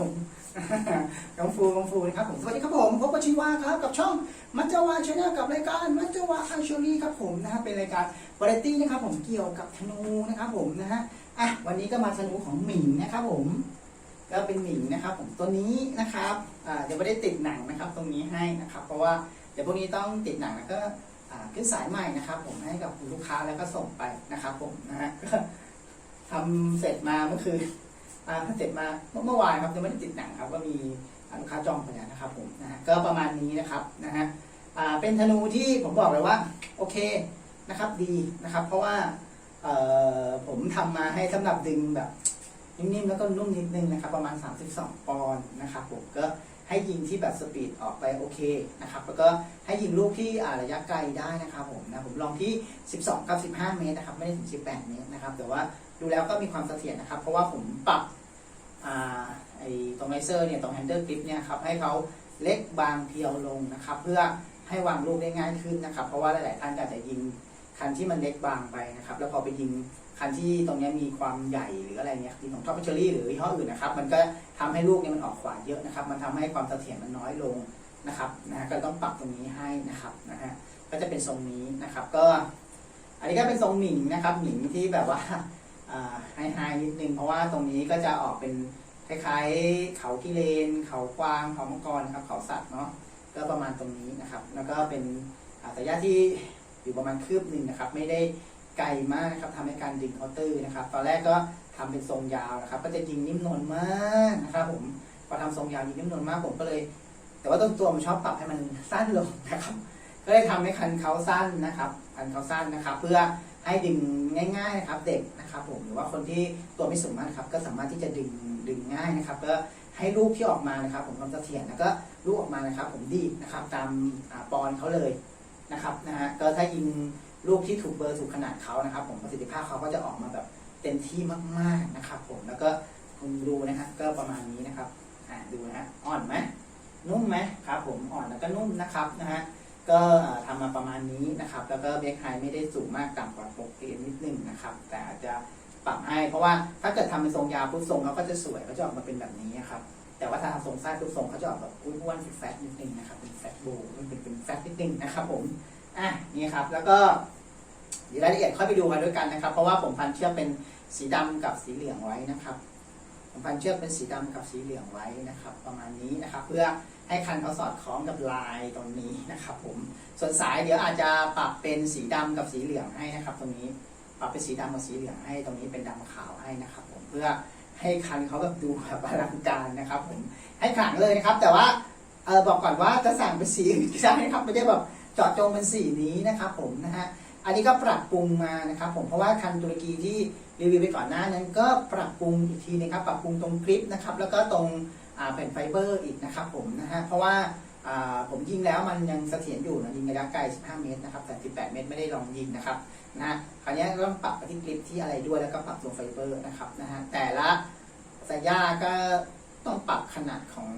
ผมน้องฟูน้องฟูนะครับผมสวัสดีครับผมพบกับชิวาครับกับช่องมัจจวาชาแนลกับรายการมัจจวาอาชอรี่ครับผมนะฮะเป็นรายการวาไรตี้นะครับผมเกี่ยวกับธนูนะครับผมนะฮะอะวันนี้ก็มาธนูของหมิงนะครับผมก็เป็นหมิงนะครับ ผมตัวนี้นะครับอ่าเดี๋ยวไม่ได้ติดหนังนะครับ ตรงนี้ให้นะครับ เพราะว่าเดี๋ยวพวกนี้ต้องติดหนังแล้วก็อ่าขึ้นสายใหม่นะครับ ผมให้กับลูกค้าแล้วก็ส่งไปนะครับ ผมนะฮะก็ทำเสร็จมาเมื่อคืน อ่าเสร็จมาเมื่อเมื่อวานครับยังไม่ได้ติดหนังครับก็มีลูกค้าจองไปแล้วนะครับผมนะฮะก็ประมาณนี้นะครับนะฮะอ่าเป็นธนูที่ผมบอกเลยว่าโอเคนะครับดีนะครับ เพราะว่าเอ่อผมทำมาให้สำหรับดึงแบบนิ่มๆแล้วก็นุ่มนิดนึงนะครับ ประมาณ 32 ปอนด์นะครับผมก็ให้ยิงที่แบบสปีดออกไปโอเคนะครับ แล้วก็ให้ยิงลูกที่อ่าระยะไกลได้นะครับผมนะผมลองที่ 12 กับ 15 เมตรนะครับ ไม่ได้ถึง 18 เมตรนะครับ แต่ว่า ดูแล้วก็มีความเสถียรนะครับ เพราะว่าผมปรับอ่าไอ้ตรงไลเซอร์เนี่ยตรงแฮนเดิลกริปเนี่ยครับให้เขาเล็กบางเพียวลงนะครับ เพื่อให้วางลูกได้ง่ายขึ้นนะครับ เพราะว่าหลายๆท่านอาจจะยิงคันที่มันเล็กบางไปนะครับ แล้วพอไปยิงคันที่ตรงเนี้ยมีความใหญ่หรืออะไรเนี่ยยิงของท็อปเชอรี่หรือยี่ห้ออื่นนะครับ มันก็ทำให้ลูกเนี่ยมันออกขวาเยอะนะครับ มันทำให้ความเสถียรมันน้อยลงนะครับนะฮะก็ต้องปรับตรงนี้ให้นะครับนะฮะก็จะเป็นทรงนี้นะครับ ก็ อันนี้ก็เป็นทรงหมิงนะครับหมิงที่แบบว่า ไฮไฮนิดนึงเพราะว่าตรงนี้ก็จะออกเป็นคล้ายๆ เขากิเลน เขากวาง เขามังกรนะครับ เขาสัตว์เนาะ ก็ประมาณตรงนี้นะครับ แล้วก็เป็นอ่ยญาที่อยู่ประมาณคืบหนึ่งนะครับ ไม่ได้ไกลมากนะครับทำให้การดึงเคาน์เตอร์นะครับ ตอนแรกก็ทำเป็นทรงยาวนะครับ ก็จะยิงนิ่มนวลมากนะครับ ผม พอทำทรงยาวยิงนิ่มนวลมากผมก็เลย แต่ว่าต้นตัวมันชอบปรับให้มันสั้นลงนะครับ ก็เลยทำให้คันเขาสั้นนะครับ คันเขาสั้นนะครับ เพื่อ ให้ดึงง่ายๆนะครับเด็กนะครับผมหรือว่าคนที่ตัวไม่สูงมากครับก็สามารถที่จะดึงดึงง่ายนะครับก็ให้ลูกที่ออกมานะครับ ผมความเสถียรแล้วก็ลูกออกมานะครับ ผมดีนะครับ ตามปอนเขาเลยนะครับนะฮะก็ถ้ายิงลูกที่ถูกเบอร์ถูกขนาดเขานะครับ ผมประสิทธิภาพเขาก็จะออกมาแบบเต็มที่มาก ๆนะครับ ผมแล้วก็คุณดูนะฮะก็ประมาณนี้นะครับอ่าดูนะฮะอ่อนไหมนุ่มไหมครับ ผมอ่อนแล้วก็นุ่มนะครับนะฮะ ก็ทำมาประมาณนี้นะครับ แล้วก็เบรกไฮไม่ได้สูงมากต่ำกว่าปกตินิดนึงนะครับ แต่อาจจะปรับให้เพราะว่าถ้าเกิดทำเป็นทรงยาวปุ๊บทรงเขาก็จะสวยเขาจะออกมาเป็นแบบนี้ครับ แต่ว่าถ้าทำทรงสั้นปุ๊บทรงเขาจะออกแบบอ้วนๆแฟตนิดนึงนะครับเป็นแฟตโบว์เป็นเป็นแฟตนิดนึงนะครับ ผมอะนี่ครับ แล้วก็เดี๋ยวรายละเอียดค่อยไปดูกันด้วยกันนะครับ เพราะว่าผมพันเชือกเป็นสีดำกับสีเหลืองไว้นะครับ ผมพันเชือกเป็นสีดำกับสีเหลืองไว้นะครับ ประมาณนี้นะครับ เพื่อ ให้คันเขาสอดคล้องกับลายตรงนี้นะครับผมส่วนสายเดี๋ยวอาจจะปรับเป็นสีดำกับสีเหลืองให้นะครับ ตรงนี้ปรับเป็นสีดำกับสีเหลืองให้ ตรงนี้เป็นดำขาวให้นะครับ ผมเพื่อให้คันเขาแบบดูแบบอลังการนะครับ ผมให้ขลังเลยนะครับ แต่ว่าเออบอกก่อนว่าจะสั่งเป็นสีอื่นใช่ไหมครับไม่ได้แบบเจาะจงเป็นสีนี้นะครับ ผมนะฮะอันนี้ก็ปรับปรุงมานะครับ ผมเพราะว่าคันตุรกีที่รีวิวไปก่อนหน้านั้น ก็ปรับปรุงอีกทีนะครับ ปรับปรุงตรงกริปนะครับ แล้วก็ตรง แผ่นไฟเบอร์อีกนะครับผมนะฮะเพราะว่าผมยิงแล้วมันยังเสถียรอยู่นะยิงระยะไกล 15 เมตรนะครับแต่ 18 เมตรไม่ได้ลองยิงนะครับนะคราวนี้ต้องปรับไปที่กริปที่อะไรด้วยแล้วก็ปรับตรงไฟเบอร์นะครับนะฮะแต่ละสายยาก็ต้องปรับขนาดของ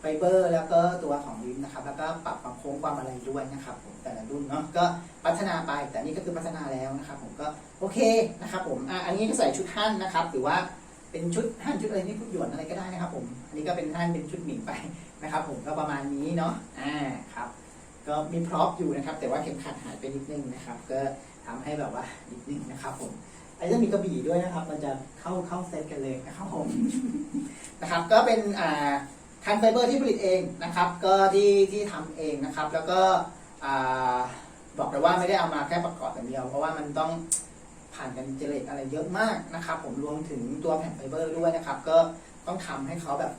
ไฟเบอร์ แล้วก็ตัวของลิ้นะครับ แล้วก็ปรับความโค้งความอะไรด้วยนะครับผมแต่ละรุ่นเนาะก็พัฒนาไปแต่นี่ก็คือพัฒนาแล้วนะครับ ผมก็โอเคนะครับผมอะอันนี้ก็ใส่ชุดหั่นนะครับหรือว่า เป็นชุดหั่นชุดอะไรนี่ชุดหยวนอะไรก็ได้นะครับ ผม อันนี้ก็เป็นหั่นเป็นชุดหมิ่งไปนะครับ ผมก็ประมาณนี้เนาะอ่าครับ ก็มีพร็อพอยู่นะครับ แต่ว่าเข็มขัดหายไปนิดนึงนะครับ ก็ทำให้แบบว่านิดนึงนะครับ ผมอันนี้จะมีกระบี่ด้วยนะครับ มันจะเข้าเข้าเซตกันเลยนะครับผมนะครับ ก็เป็นอ่าคันไฟเบอร์ที่ผลิตเองนะครับ ก็ที่ที่ทำเองนะครับ แล้วก็อ่าบอกเลยว่าไม่ได้เอามาแค่ประกอบอย่างเดียว เพราะว่ามันต้อง ผ่านกันเจเลตอะไรเยอะมากนะครับ ผมรวมถึงตัวแผ่นไฟเบอร์ด้วยนะครับ ก็ต้องทำให้เขาแบบ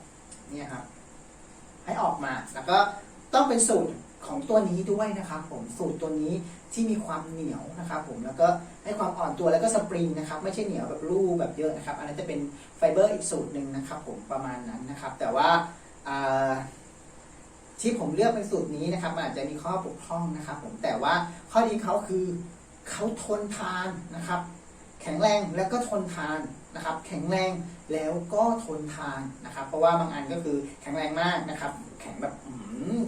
เนี่ยครับ ให้ออกมาแล้วก็ต้องเป็นสูตรของตัวนี้ด้วยนะครับ ผมสูตรตัวนี้ที่มีความเหนียวนะครับ ผมแล้วก็ให้ความอ่อนตัวแล้วก็สปริงนะครับ ไม่ใช่เหนียวแบบรูแบบเยอะนะครับ อันนั้นจะเป็นไฟเบอร์อีกสูตรหนึ่งนะครับ ผมประมาณนั้นนะครับ แต่ว่าที่ผมเลือกเป็นสูตรนี้นะครับอาจจะมีข้อบกพร่องนะครับ ผมแต่ว่าข้อดีเขาคือ เขาทนทานนะครับ แข็งแรงแล้วก็ทนทานนะครับ แข็งแรงแล้วก็ทนทานนะครับ เพราะว่าบางอันก็คือแข็งแรงมากนะครับ แข็งแบบ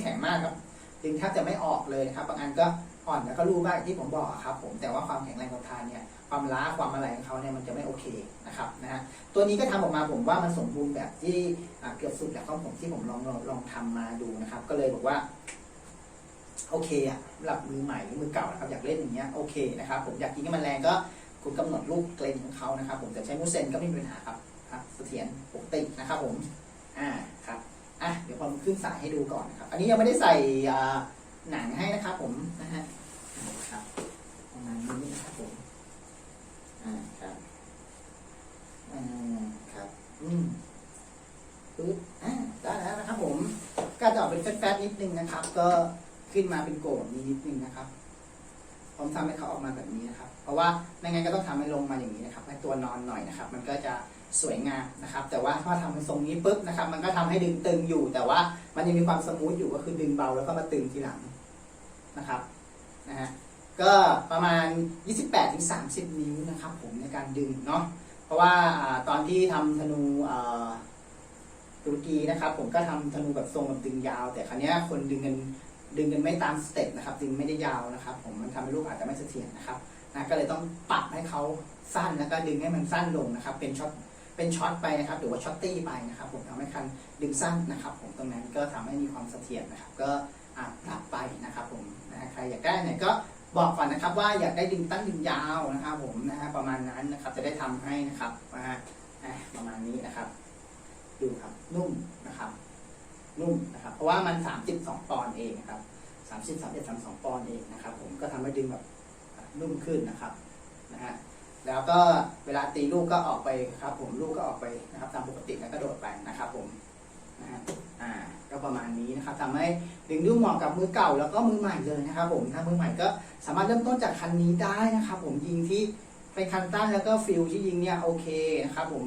แข็งมากครับดึงแทบจะไม่ออกเลยนะครับ บางอันก็อ่อนแล้วก็รูบ้างที่ผมบอกครับ ผมแต่ว่าความแข็งแรงทนทานเนี่ยความล้าความอะไรของเขาเนี่ยมันจะไม่โอเคนะครับนะฮะตัวนี้ก็ทำออกมาผมว่ามันสมบูรณ์แบบที่เกือบสุดแล้วของผมที่ผมลองลองลองทำมาดูนะครับ ก็เลยบอกว่า โอเคอะสำหรับมือใหม่หรือมือเก่านะครับอยากเล่นอย่างเงี้ยโอเคนะครับผมอยากกินให้มันแรงก็คุณกำหนดลูกเกรนของเขานะครับ ผมจะใช้มูสเซนก็ไม่มีปัญหาครับครับเสถียรปกตินะครับผมอ่าครับอะเดี๋ยวผมขึ้นสายให้ดูก่อนนะครับ อันนี้ยังไม่ได้ใส่หนังให้นะครับ ผมนะฮะครับประมาณนี้นะครับผมอ่าครับอ่าครับอืมปึ๊บอ่าได้แล้วนะครับผมก็จะออกเป็นแฟตๆนิดนึงนะครับ ก็ ขึ้นมาเป็นโกดนี้นิดนึงนะครับ ผมทำให้เขาออกมาแบบนี้นะครับ เพราะว่าไม่งั้นก็ต้องทำให้ลงมาอย่างนี้นะครับให้ตัวนอนหน่อยนะครับ มันก็จะสวยงามนะครับ แต่ว่าถ้าทำเป็นทรงนี้ปุ๊บนะครับ มันก็ทำให้ดึงตึงอยู่ แต่ว่ามันยังมีความสมูทอยู่ก็คือดึงเบาแล้วก็มาตึงทีหลังนะครับนะฮะก็ประมาณ 28-30 นิ้วนะครับ ผมในการดึงเนาะเพราะว่าตอนที่ทำธนูตุรกีนะครับ ผมก็ทำธนูแบบทรงแบบดึงยาว แต่ครั้นี้ยคนดึงกัน ดึงกันไม่ตามสเต็ปนะครับ ดึงไม่ได้ยาวนะครับ ผมมันทำให้ลูกอาจจะไม่เสถียรนะครับนะก็เลยต้องปรับให้เขาสั้นแล้วก็ดึงให้มันสั้นลงนะครับ เป็นช็อตเป็นช็อตไปนะครับหรือว่าช็อตตี้ไปนะครับ ผมทำให้คันดึงสั้นนะครับ ผมตรงนั้นก็ทำให้มีความเสถียรนะครับ ก็ปรับไปนะครับ ผมนะใครอยากได้ไหนก็บอกก่อนนะครับว่าอยากได้ดึงตั้งดึงยาวนะครับ ผมนะฮะประมาณนั้นนะครับ จะได้ทำให้นะครับนะฮะประมาณนี้นะครับ ดูครับนุ่มนะครับ นุ่มนะครับ เพราะว่ามัน 32 ปอนด์เองนะครับ30 31 32 ปอนด์เองนะครับ ผมก็ทำให้ดึงแบบนุ่มขึ้นนะครับนะฮะแล้วก็เวลาตีลูกก็ออกไปครับ ผมลูกก็ออกไปนะครับตามปกติแล้วก็โดดไปนะครับ ผมนะฮะอ่าก็ประมาณนี้นะครับทำให้ดึงดูเหมาะกับมือเก่าแล้วก็มือใหม่เลยนะครับ ผมถ้ามือใหม่ก็สามารถเริ่มต้นจากคันนี้ได้นะครับ ผมยิงที่ เป็นคันตั้นแล้วก็ฟิลที่ยิงเนี่ยโอเคนะครับผม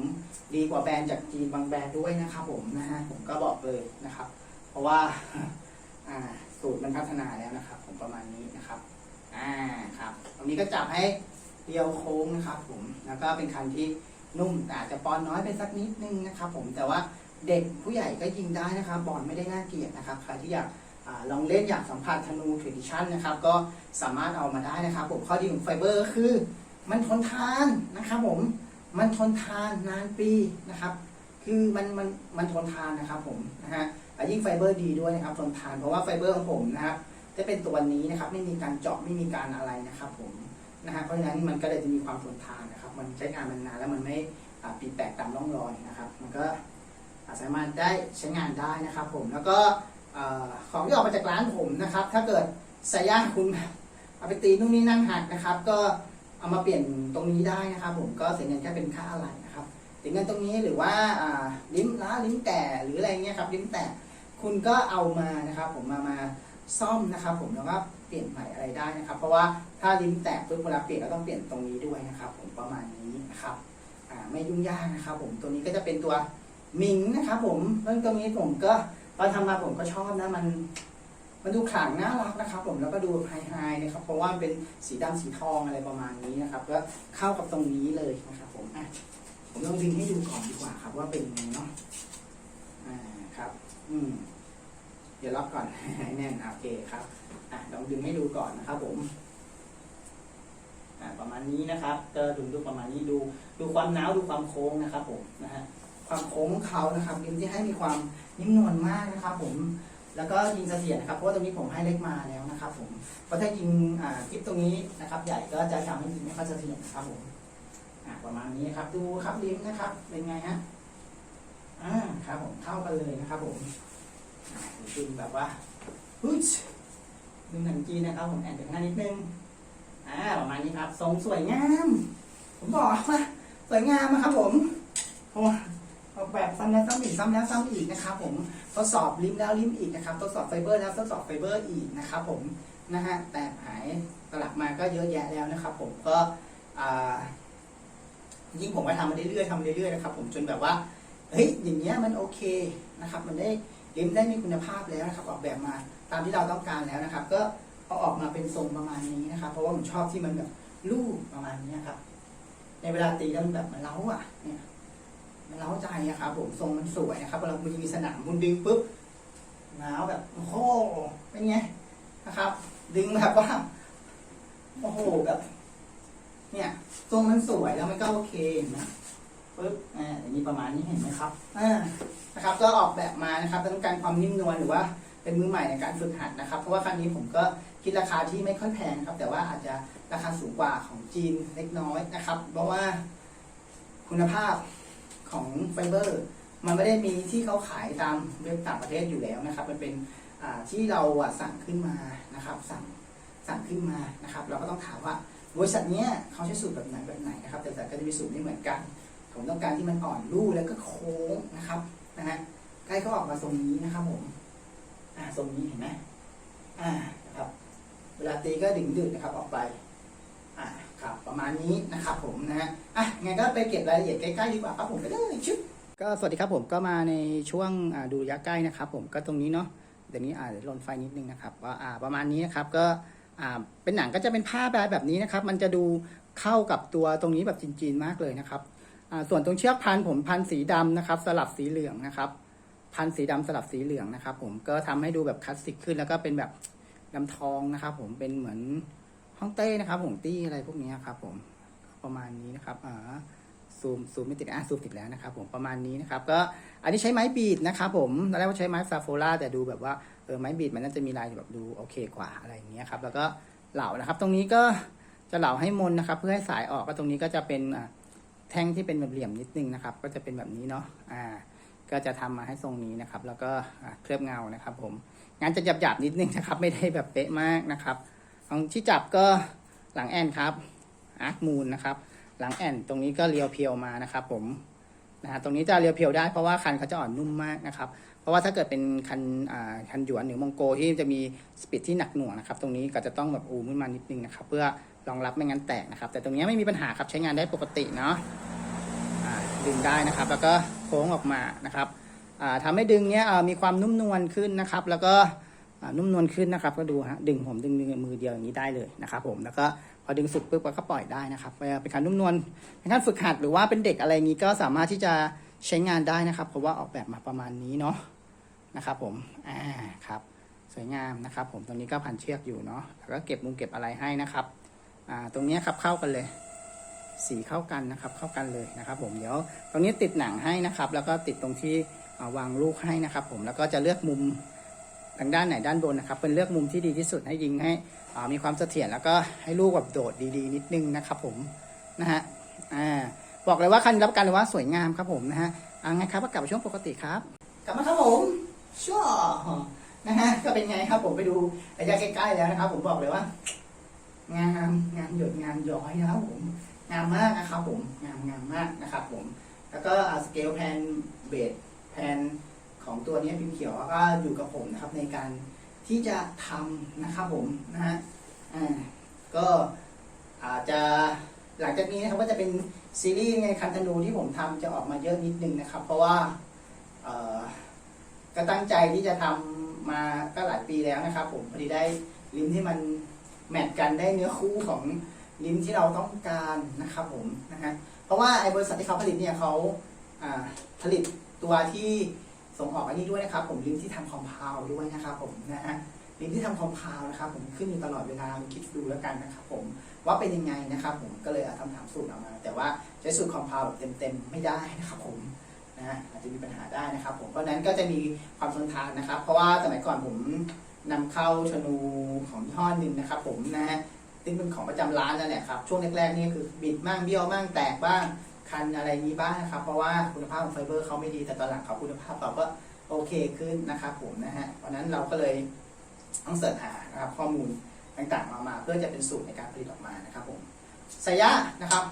ดีกว่าแบรนด์จากจีนบางแบรนด์ด้วยนะครับผมนะฮะผมก็บอกเลยนะครับ เพราะว่าอ่าสูตรมันพัฒนาแล้วนะครับ ผมประมาณนี้นะครับอ่าครับ ตรงนี้ก็จับให้เรียวโค้งนะครับ ผมแล้วก็เป็นคันที่นุ่มแต่อาจจะปอนน้อยไปสักนิดนึงนะครับ ผมแต่ว่าเด็กผู้ใหญ่ก็ยิงได้นะครับ บอลไม่ได้น่าเกลียดนะครับใครที่อยากอลองเล่นอยากสัมผัสธนูทรดิชันนะครับ ก็สามารถเอามาได้นะครับ ผมข้อดีของไฟเบอร์ก็คือ มันทนทานนะครับผม มันทนทานนานปีนะครับ คือมันมันมันทนทานนะครับผมนะฮะยิ่งไฟเบอร์ดีด้วยนะครับทนทานเพราะว่าไฟเบอร์ของผมนะครับจะเป็นตัวนี้นะครับ ไม่มีการเจาะไม่มีการอะไรนะครับ ผมนะฮะเพราะฉะนั้นมันก็เลยจะมีความทนทานนะครับ มันใช้งานมันนานแล้วมันไม่อ่าปีแตกตามร่องรอยนะครับ มันก็สามารถได้ใช้งานได้นะครับ ผมแล้วก็ของที่ออกมาจากร้านผมนะครับ ถ้าเกิดสายย่างคุณเอาไปตีนู่นนี่นั่นหักนะครับ ก็ เอามาเปลี่ยนตรงนี้ได้นะครับผมก็เสียเงินแค่เป็นค่าอะไรนะครับถึงเงินตรงนี้หรือว่าลิ้มล้าลิ้มแก่หรืออะไรเงี้ยครับลิ้มแตกคุณก็เอามานะครับ ผมมามาซ่อมนะครับผมแล้วก็เปลี่ยนใหม่อะไรได้นะครับ เพราะว่าถ้าลิ้มแตกปุ๊บเวลาเปลี่ยนเราต้องเปลี่ยนตรงนี้ด้วยนะครับ ผมประมาณนี้นะครับไม่ยุ่งยากนะครับ ผมตัวนี้ก็จะเป็นตัวมิงนะครับ ผมเรื่องตรงนี้ผมก็ตอนทำมาผมก็ชอบนะมัน มันดูขลังน่ารักนะครับ ผมแล้วก็ดูไฮไฮนะครับเพราะว่าเป็นสีดำสีทองอะไรประมาณนี้นะครับก็เข้ากับตรงนี้เลยนะครับผมอะผมลองดึงให้ดูก่อนดีกว่าครับ ว่าเป็นยังไงเนาะอ่าครับ อืมเดี๋ยวรับก่อนให้แน่นอะโอเคครับอะลองดึงให้ดูก่อนนะครับ ผมอ่าประมาณนี้นะครับก็ดึงดูประมาณนี้ดูดูความหนาวดูความโค้งนะครับ ผมนะฮะความโค้งของเขานะครับริมที่ให้มีความนิ่มนวลมากนะครับ ผม แล้วก็ยิงเสถียรนะครับเพราะว่าตรงนี้ผมให้เล็กมาแล้วนะครับผมเพราะถ้ายิงอ่าคลิปตรงนี้นะครับ ใหญ่ก็จะทำให้ยิงไม่ค่อยเสถียรครับผมประมาณนี้ครับ ดูครับลิ้มนะครับ เป็นไงฮะอ่าครับผมเข้ากันเลยนะครับ ผมอ่าดึงแบบว่าฮึชดึงหนังจีนนะครับ ผมแอนถึงหน้านิดนึงอ่าประมาณนี้ครับทรงสวยงาม ผมบอกว่าสวยงามนะครับ ผมโอ้ ออกแบบซ้ำแล้วซ้ำอีกซ้ำแล้วซ้ำอีกนะครับผมทดสอบลิมแล้วลิมอีกนะครับทดสอบไฟเบอร์แล้วทดสอบไฟเบอร์อีกนะครับผมนะฮะแต่หายสลับมาก็เยอะแยะแล้วนะครับ ผมก็ยิ่งผมก็ทำมาเรื่อยๆทำเรื่อยๆนะครับ ผมจนแบบว่าเฮ้ยอย่างเงี้ยมันโอเคนะครับ มันได้ลิมได้มีคุณภาพแล้วนะครับ ออกแบบมาตามที่เราต้องการแล้วนะครับ ก็เอาออกมาเป็นทรงประมาณนี้นะครับ เพราะว่าผมชอบที่มันแบบลูกประมาณนี้ครับ ในเวลาตีแล้วมันแบบมันเล้าอะเนี่ย มันเล้าใจอะครับผมทรงมันสวยนะครับเวลาคุณมีสนามคุณดึงปุ๊บหนาวแบบโอ้โหเป็นไงนะครับ ดึงแบบว่าโอ้โหแบบเนี่ยทรงมันสวยแล้วมันก็โอเคเห็นไหมปึ๊บอ่าอย่างนี้ประมาณนี้เห็นไหมครับอ่านะครับ ก็ออกแบบมานะครับต้องการความนิ่มนวลหรือว่าเป็นมือใหม่ในการฝึกหัดนะครับ เพราะว่าครั้งนี้ผมก็คิดราคาที่ไม่ค่อยแพงครับ แต่ว่าอาจจะราคาสูงกว่าของจีนเล็กน้อยนะครับ เพราะว่าคุณภาพ ของไฟเบอร์มันไม่ได้มีที่เขาขายตามเว็บต่างประเทศอยู่แล้วนะครับ มันเป็นที่เราสั่งขึ้นมานะครับ สั่งสั่งขึ้นมานะครับ เราก็ต้องถามว่าบริษัทนี้เขาใช้สูตรแบบไหนแบบไหนนะครับ แต่แต่ก็จะมีสูตรไม่เหมือนกัน ผมต้องการที่มันอ่อนรูแล้วก็โค้งนะครับนะฮะใกล้เขาออกมาทรงนี้นะครับผมอ่าทรงนี้เห็นไหมอ่านะครับ เวลาตีก็ดึงดึงนะครับออกไป ครับประมาณนี้นะครับผมนะฮะอะงั้นก็ไปเก็บรายละเอียดใกล้ๆดีกว่าครับผมไปเลยชึบก็สวัสดีครับผมก็มาในช่วงดูระยะใกล้นะครับ ผมก็ตรงนี้เนาะเดี๋ยวนี้อ่าเดี๋ยวลนไฟนิดนึงนะครับว่าอ่าประมาณนี้นะครับก็อ่าเป็นหนังก็จะเป็นผ้าแบบแบบนี้นะครับ มันจะดูเข้ากับตัวตรงนี้แบบจีนๆมากเลยนะครับอ่าส่วนตรงเชือกพันผมพันสีดำนะครับ สลับสีเหลืองนะครับ พันสีดำสลับสีเหลืองนะครับ ผมก็ทำให้ดูแบบคลาสสิกขึ้นแล้วก็เป็นแบบลำทองนะครับ ผมเป็นเหมือน ฮ่องเต้นะครับผมตี้อะไรพวกนี้ครับผมประมาณนี้นะครับอ่าซูมซูมไม่ติดอะซูมติดแล้วนะครับผมประมาณนี้นะครับก็อันนี้ใช้ไม้บีดนะครับผมตอนแรกว่าใช้ไม้ซาโฟล่าแต่ดูแบบว่าเออไม้บีดมันน่าจะมีลายแบบดูโอเคกว่าอะไรอย่างเงี้ยครับแล้วก็เหล่านะครับ ตรงนี้ก็จะเหล่าให้มนนะครับ เพื่อให้สายออกก็ตรงนี้ก็จะเป็นแท่งที่เป็นแบบเหลี่ยมนิดนึงนะครับ ก็จะเป็นแบบนี้เนาะอ่าก็จะทำมาให้ทรงนี้นะครับ แล้วก็เคลือบเงานะครับ ผมงานจะหยาบๆนิดนึงนะครับ ไม่ได้แบบเป๊ะมากนะครับ ของที่จับก็หลังแอนครับอาร์คมูลนะครับ หลังแอนตรงนี้ก็เรียวเพียวมานะครับผมนะฮะตรงนี้จะเรียวเพียวได้เพราะว่าคันเขาจะอ่อนนุ่มมากนะครับ เพราะว่าถ้าเกิดเป็นคันอ่าคันหยวนหรือมองโกที่จะมีสปีดที่หนักหน่วงนะครับ ตรงนี้ก็จะต้องแบบอูมขึ้นมานิดนึงนะครับ เพื่อรองรับไม่งั้นแตกนะครับ แต่ตรงนี้ไม่มีปัญหาครับใช้งานได้ปกติเนาะอ่าดึงได้นะครับ แล้วก็โค้งออกมานะครับอ่าทำให้ดึงเนี้ยมีความนุ่มนวลขึ้นนะครับ แล้วก็ นุ่มนวลขึ้นนะครับ ก็ดูฮะดึงผมดึงมือเดียวอย่างนี้ได้เลยนะครับผมแล้วก็พอดึงสุดปุ๊บก็ปล่อยได้นะครับเป็นการนุ่มนวลเป็นการฝึกหัดหรือว่าเป็นเด็กอะไรงนี้ก็สามารถที่จะใช้งานได้นะครับ เพราะว่าออกแบบมาประมาณนี้เนาะนะครับผมอ่าครับสวยงามนะครับ ผมตรงนี้ก็พันเชือกอยู่เนาะแล้วก็เก็บมุมเก็บอะไรให้นะครับอ่าตรงนี้ครับเข้ากันเลยสีเข้ากันนะครับ เข้ากันเลยนะครับ ผมเดี๋ยวตรงนี้ติดหนังให้นะครับ แล้วก็ติดตรงที่อ่าวางลูกให้นะครับ ผมแล้วก็จะเลือกมุม ทางด้านไหนด้านบนนะครับ เป็นเลือกมุมที่ดีที่สุดให้ยิงให้มีความเสถียรแล้วก็ให้ลูกแบบโดดดีๆ นิดนึงนะครับผมนะฮะอ่าบอกเลยว่าคันรับประกันเลยว่าสวยงามครับผมนะฮะอ่าไงครับก็กลับมาช่วงปกติครับ กลับมาครับผมชั่วนะฮะก็เป็นไงครับผมไปดูระยะใกล้ๆแล้วนะครับ ผมบอกเลยว่า งามงามหยดงามย้อยนะครับผมงามมากนะครับผมงามงามมากนะครับผม แล้วก็สเกลแพนเบสแพน ของตัวนี้พิมพ์เขียวก็อยู่กับผมนะครับในการที่จะทำนะครับผมนะฮะก็อาจจะหลังจากนี้นะครับก็จะเป็นซีรีส์ในคันธนูที่ผมทำจะออกมาเยอะนิดนึงนะครับ เพราะว่าก็ตั้งใจที่จะทำมาก็หลายปีแล้วนะครับ ผมพอดีได้ลิ้มที่มันแมทกันได้เนื้อคู่ของลิ้มที่เราต้องการนะครับผมนะฮะเพราะว่าไอ้บริษัทที่เขาผลิตเนี่ยเขาผลิตตัวที่ ส่งออกอันนี้ด้วยนะครับ ผมลิ้มที่ทำคอมเพลด้วยนะครับผมนะฮะลิ้มที่ทำคอมเพลนะครับผมขึ้นอยู่ตลอดเวลาคิดดูแล้วกันนะครับผมว่าเป็นยังไงนะครับผมก็เลยเอาทำถามสูตรออกมา แต่ว่าใช้สูตรคอมเพลแบบเต็มๆไม่ได้นะครับผมนะฮะอาจจะมีปัญหาได้นะครับผมเพราะนั้นก็จะมีความทนทานนะครับ เพราะว่าสมัยก่อนผมนำเข้าชนูของยี่ห้อหนึ่งนะครับ ผมนะฮะซึ่งเป็นของประจำร้านนั่นแหละครับช่วงแรกๆนี่คือบิดบ้างเบี้ยวบ้างแตกบ้าง คันอะไรนี้บ้างนะครับ เพราะว่าคุณภาพของไฟเบอร์เขาไม่ดีแต่ตอนหลังเขาคุณภาพเราก็โอเคขึ้นนะครับผมนะฮะเพราะนั้นเราก็เลยต้องเสิร์ชหานะครับข้อมูลต่างๆมามา เพื่อจะเป็นสูตรในการผลิตออกมานะครับผมสายะนะครับ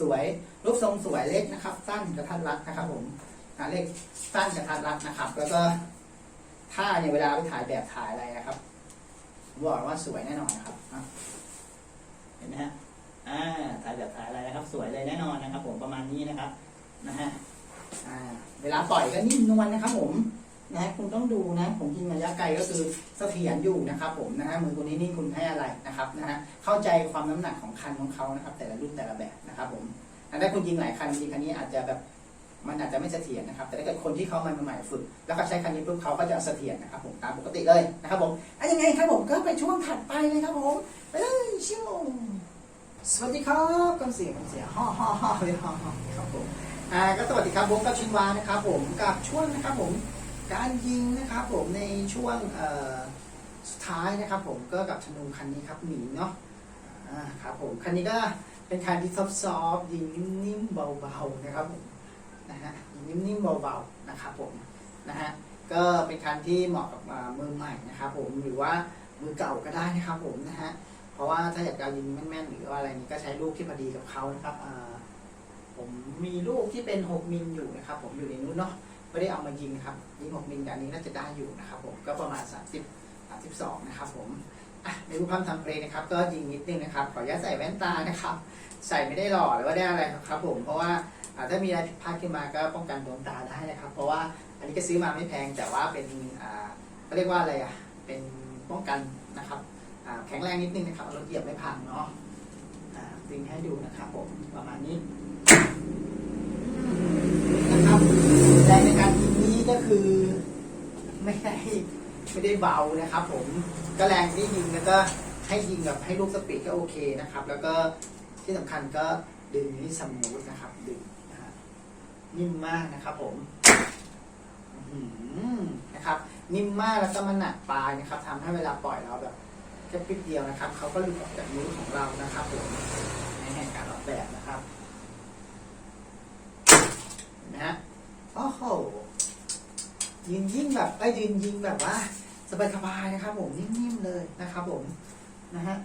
สวยรูปทรงสวยเล็กนะครับ สั้นกระทัดรัดนะครับ ผมหาเลขสั้นกระทัดรัดนะครับ แล้วก็ถ้าเนี่ยเวลาไปถ่ายแบบถ่ายอะไรนะครับผมบอกว่าสวยแน่นอนนะครับเห็นไหมฮะ อ่าถ่ายแบบถ่ายอะไรนะครับ สวยเลยแน่นอนนะครับ ผมประมาณนี้นะครับนะฮะอ่าเวลาปล่อยก็นิ่มนวลนะครับ ผมนะคุณต้องดูนะ ผมยิงระยะไกลก็คือเสถียรอยู่นะครับ ผมนะฮะมือตัวนี้นี่คุณให้อะไรนะครับนะฮะเข้าใจความน้ำหนักของคันของเขานะครับ แต่ละรุ่นแต่ละแบบนะครับ ผมถ้าคุณยิงหลายคันจริงคันนี้อาจจะแบบมันอาจจะไม่เสถียรนะครับ แต่ถ้าเกิดคนที่เขามาใหม่ฝึก แล้วก็ใช้คันนี้ปุ๊บเขาก็จะเสถียรนะครับ ผมตามปกติเลยนะครับผมอะยังไงครับผมก็ไปช่วงถัดไปเลยครับผมไปเลยชิว สวัสดีครับกันเสียงกันเสียงฮ่อฮ่อฮ่อเลยฮ่อฮ่อครับผมอ่าก็สวัสดีครับผมกับชินวานะครับผมกับช่วงนะครับผมการยิงนะครับผมในช่วงเอ่อสุดท้ายนะครับผมก็กับธนูคันนี้ครับหมีเนาะอ่าครับผมคันนี้ก็เป็นคันที่ซอฟต์ยิงนิ่มๆเบาๆนะครับผมนะฮะยิงนิ่มๆเบาๆนะครับผมนะฮะก็เป็นคันที่เหมาะกับมือใหม่นะครับผมหรือว่ามือเก่าก็ได้นะครับผมนะฮะ เพราะว่าถ้าอยากจะยิงแม่นๆหรือว่าอะไรนี้ก็ใช้ลูกที่พอดีกับเขานะครับผมมีลูกที่เป็น 6 มิลอยู่นะครับ ผมอยู่ในนู้นเนาะไม่ได้เอามายิงครับยิง6มิลแต่อันนี้น่าจะได้อยู่นะครับ ผมก็ประมาณ 30 32 นะครับ ผมในรูปภาพทำเพลงนะครับ ก็ยิงนิดนึงนะครับ ขออนุญาตใส่แว่นตานะครับ ใส่ไม่ได้หล่อหรือว่าได้อะไรครับ ผมเพราะว่าถ้ามีอะไรผิดพลาดขึ้นมาก็ป้องกันดวงตาได้นะครับ เพราะว่าอันนี้ก็ซื้อมาไม่แพงแต่ว่าเป็นอ่าเขาเรียกว่าอะไรอะเป็นป้องกันนะครับ แข็งแรงนิดนึงนะครับเรถเหยียบไม่พังเนาะดึงให้ดูนะครับผมประมาณนี้นะครับแรงในการยิงนี้ก็คือ ไม่ได้ไม่ได้เบานะครับ ผมก็แรงที่ยิงแล้วก็ให้ยิงแบบให้ลูกสปีดก็โอเคนะครับ แล้วก็ที่สำคัญก็ดึงนี่สมูทนะครับ ดึงนะฮะนิ่มมากนะครับผมนะครับ นิ่มมากแล้วก็มันหนักปลายนะครับทำให้เวลาปล่อยเราแบบ ค่ปิดเดียวนะครับเขาก็หลุดออกจากนิ้วของเรานะครับผมในแห่งการออกแบบนะครับเห็นไหมฮะโอ้โหยืนยิงแบบไอ้ยยืนยิงแบบว่าสบายๆนะครับ ผมนิ่มๆเลยนะครับ ผมนะฮะ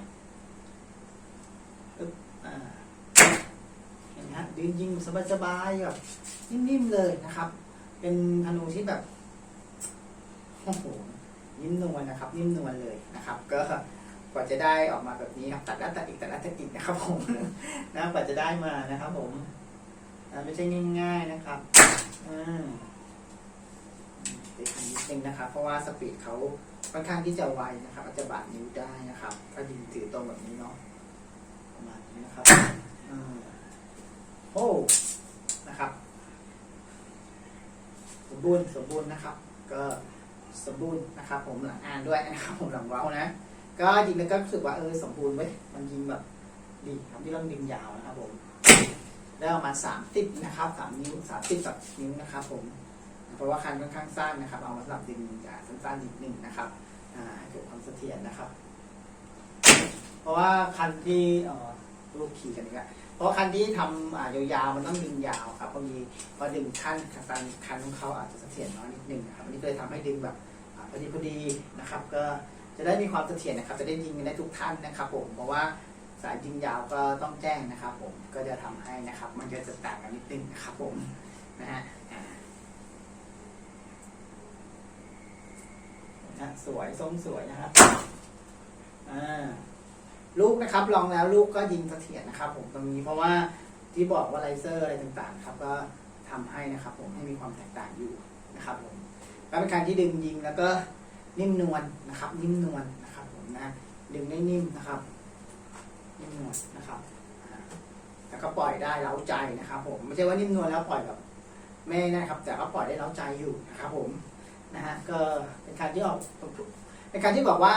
อึ๊บอ่าเห็นไหมฮะยืนยิงสบายๆแบบนิ่มๆเลยนะครับ เป็นธนูที่แบบโอ้โหนิ่มนวลนะครับ นิ่มนวลเลยนะครับ ก็ กว่าจะได้ออกมาแบบนี้ครับ ตัดแล้วตัดอีกตัดแล้วตัดอีกนะครับผมนะกว่าจะได้มานะครับผมไม่ใช่ง่ายๆนะครับอืมติดขันนิดนึงนะครับ เพราะว่าสปีดเขาค่อนข้างที่จะไวนะครับ อาจจะบาดนิ้วได้นะครับ ถ้ายิงถือตรงแบบนี้เนาะประมาณนี้นะครับอโอ้นะครับ สมบูรณ์สมบูรณ์นะครับ ก็สมบูรณ์นะครับ ผมหลังอ่านด้วยนะครับ ผมหลังเว้านะ ก็ยิงแล้วก็รู้สึกว่าเออสมบูรณ์เว้ยมันยิงแบบดีครับที่ต้องยิงยาวนะครับผมได้ประมาณสามสิบนะครับสามนิ้วสามสิบสับนิ้วนะครับ ผม เพราะว่าคันค่อนข้างสั้นนะครับ เอามาสำหรับยิงอ่าสั้นๆนิดหนึ่งนะครับอ่าเกิดความเสถียรนะครับ เพราะว่าคันที่เอ่อรูปขี่กันนี่ก็เพราะคันที่ทำอ่ายาวๆมันต้องดึงยาวครับพอดีพอดึงขั้นคันคันของเขาอาจจะเสถียรน้อยนิดนึงนะครับอันนี้เลยทำให้ดึงแบบพอดีพอดีนะครับ ก็ จะได้มีความเสถียรนะครับ จะได้ยิงกันได้ทุกท่านนะครับ ผม เพราะว่าสายยิงยาวก็ต้องแจ้งนะครับ ผม ก็จะทำให้นะครับ มันก็จะต่างกันนิดนึงนะครับ ผม นะฮะสวยส้มสวยนะครับอ่าลูกนะครับ ลองแล้วลูกก็ยิงเสถียรนะครับ ผมตรงนี้เพราะว่าที่บอกว่าไลเซอร์อะไรต่างๆ ครับ ก็ทำให้นะครับ ผมให้มีความแตกต่างอยู่นะครับ ผมก็เป็นการที่ดึงยิงแล้วก็ นิ่มนวลนะครับ นิ่มนวลนะครับผมนะดึงได้นิ่มนะครับ นิ่มนวลนะครับแล้วก็ปล่อยได้เล้าใจนะครับผมไม่ใช่ว่านิ่มนวลแล้วปล่อยแบบไม่นะครับ แต่ก็ปล่อยได้เล้าใจอยู่นะครับผมนะฮะก็เป็นการที่ออกเป็นการที่บอกว่า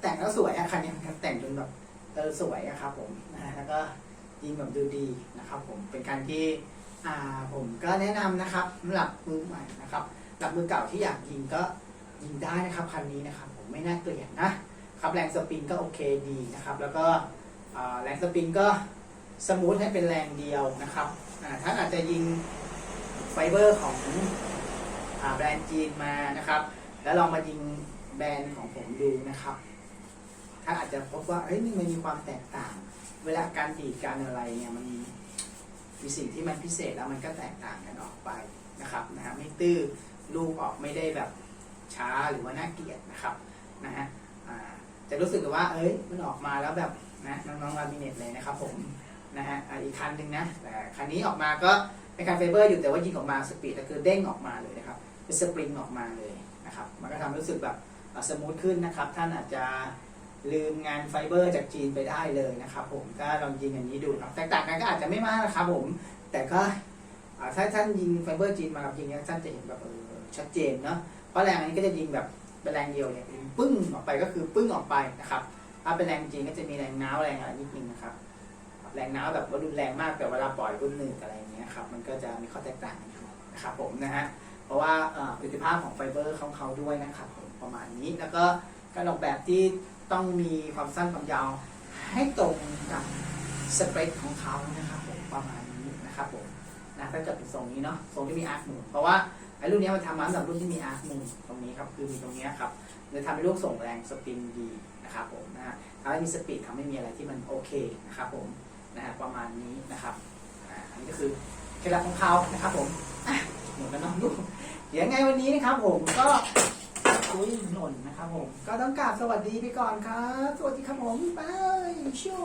แต่งแล้วสวยอะคันนี้แต่งจนแบบเออสวยอะครับผมนะฮะแล้วก็ยิงแบบดูดีนะครับ ผมเป็นการที่อ่าผมก็แนะนำนะครับสำหรับมือใหม่นะครับกับมือเก่าที่อยากยิงก็ ยิงได้นะครับคันนี้นะครับผมไม่น่าเกลียดนะครับแรงสปริงก็โอเคดีนะครับแล้วก็แรงสปริงก็สมูทให้เป็นแรงเดียวนะครับอ่าถ้าอาจจะยิงไฟเบอร์ของอแบรนด์จีนมานะครับ แล้วลองมายิงแบรนด์ของผมดูนะครับถ้านอาจจะพบว่าเฮ้ยนี่มันมีความแตกต่าง เวลาการดีดการอะไรเนี่ยมันมีสิ่งที่มันพิเศษแล้วมันก็แตกต่างกันออกไปนะครับนะฮะไม่ตื้อลูกออกไม่ได้แบบ ช้าหรือว่าน่าเกลียดนะครับนะฮะจะรู้สึกว่า เอ้ยมันออกมาแล้วแบบนะน้องๆลามิเนตเลยนะครับผมนะฮะอีกคันหนึ่งนะแต่คันนี้ออกมาก็เป็นคันไฟเบอร์อยู่แต่ว่ายิงออกมาสปีดก็คือเด้งออกมาเลยนะครับเป็นสปริงออกมาเลยนะครับมันก็ทำให้รู้สึกแบบสมูทขึ้นนะครับ ท่านอาจจะลืมงานไฟเบอร์จากจีนไปได้เลยนะครับผมก็ลองยิงอันนี้ดูครับแตกต่างกันก็อาจจะไม่มากนะครับผม แต่ก็ถ้าท่านยิงไฟเบอร์จีนมากับยิงนี่ยท่านจะเห็นแบบชัดเจนเนาะ เพราะแรงอันนี้ก็จะยิงแบบเป็นแรงเดียวเนี่ยปึ้งออกไปก็คือปึ้งออกไปนะครับ ถ้าเป็นแรงจีนก็จะมีแรงน้าวแรงอะไรนิดนึงนะครับ แรงน้ำแบบว่ารุนแรงมากแต่เวลาปล่อยรุ่นหนึ่งอะไรอย่างเงี้ยครับมันก็จะมีข้อแตกต่างกันอยู่นะครับผมนะฮะเพราะว่าประสิทธิภาพของไฟเบอร์ของเขาด้วยนะครับผมประมาณนี้แล้วก็การออกแบบที่ต้องมีความสั้นความยาวให้ตรงกับสเปคของเขานะครับผมประมาณนี้นะครับผมนะถ้าเกิดเป็นทรงนี้เนาะทรงที่มีอาร์คมูเพราะว่า อ้รุ่นนี้มันทำมาสำหรับรุ่นที่มีอาร์คมูตรงนี้ครับคือมีตรงนี้ครับเลยทำให้ลูกส่งแรงสปริงดีนะครับผมนะฮะทำให้มีสปีดทำให้มีอะไรที่มันโอเคนะครับผมนะฮะประมาณนี้นะครับอันนี้ก็คือเคล็ดลับของเขานะครับผมหมดแล้วเนาะลูกเดี๋ยวไงวันนี้นะครับผมก็อุ้ยหล่นนะครับผมก็ต้องกราบสวัสดีไปก่อนครับ สวัสดีครับผมบายชู